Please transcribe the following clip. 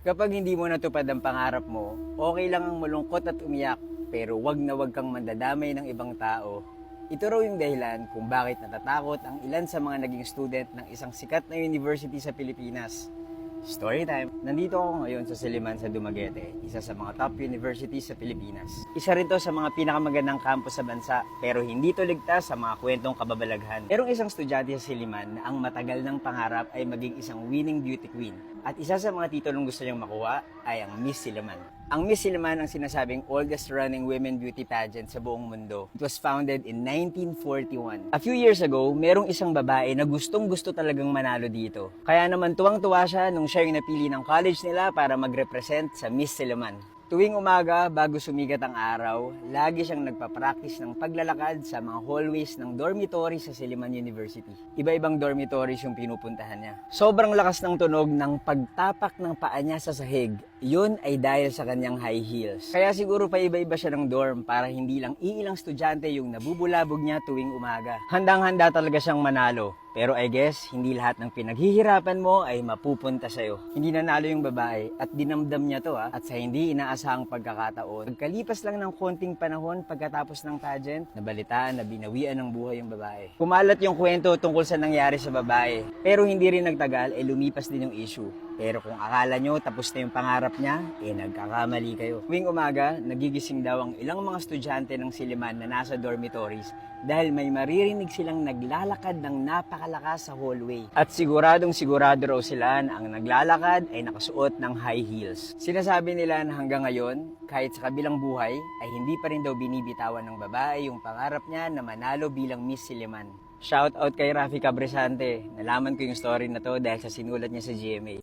Kapag hindi mo natupad ang pangarap mo, okay lang ang malungkot at umiyak, pero wag na wag kang mandadamay ng ibang tao. Ito raw yung dahilan kung bakit natatakot ang ilan sa mga naging student ng isang sikat na university sa Pilipinas. Story time. Nandito ako ngayon sa Siliman sa Dumaguete, isa sa mga top universities sa Pilipinas. Isa rin to sa mga pinakamagandang campus sa bansa, pero hindi to ligtas sa mga kwentong kababalaghan. Merong isang estudyante sa Siliman na ang matagal ng pangarap ay maging isang winning beauty queen. At isa sa mga titulong gusto niyang makuha ay ang Miss Siliman. Ang Miss Siliman ang sinasabing oldest running women beauty pageant sa buong mundo. It was founded in 1941. A few years ago, merong isang babae na gustong gusto talagang manalo dito. Kaya naman tuwang-tuwa siya nung siya yung napili ng college nila para mag-represent sa Miss Siliman. Tuwing umaga, bago sumigat ang araw, lagi siyang nagpa-practice ng paglalakad sa mga hallways ng dormitory sa Siliman University. Iba-ibang dormitories yung pinupuntahan niya. Sobrang lakas ng tunog ng pagtapak ng paa niya sa sahig. Yun ay dahil sa kanyang high heels. Kaya siguro pa iba-iba siya ng dorm para hindi lang iilang estudyante yung nabubulabog niya tuwing umaga. Handang-handa talaga siyang manalo. Pero I guess, hindi lahat ng pinaghihirapan mo ay mapupunta sa'yo. Hindi nanalo yung babae at dinamdam niya to ha. At sa hindi inaasahang pagkakataon, pagkalipas lang ng konting panahon pagkatapos ng pageant, nabalitaan na binawian ng buhay yung babae. Kumalat yung kwento tungkol sa nangyari sa babae. Pero hindi rin nagtagal, eh lumipas din yung issue. Pero kung akala nyo tapos na yung pangarap niya, eh nagkakamali kayo. Tuwing umaga, nagigising daw ang ilang mga estudyante ng Siliman na nasa dormitories dahil may maririnig silang naglalakad ng napakalakas sa hallway. At siguradong sigurado raw sila na ang naglalakad ay nakasuot ng high heels. Sinasabi nila na hanggang ngayon, kahit sa kabilang buhay, ay hindi pa rin daw binibitawan ng babae yung pangarap niya na manalo bilang Miss Siliman. Shout out kay Rafi Cabresante. Nalaman ko yung story na to dahil sa sinulat niya sa GMA.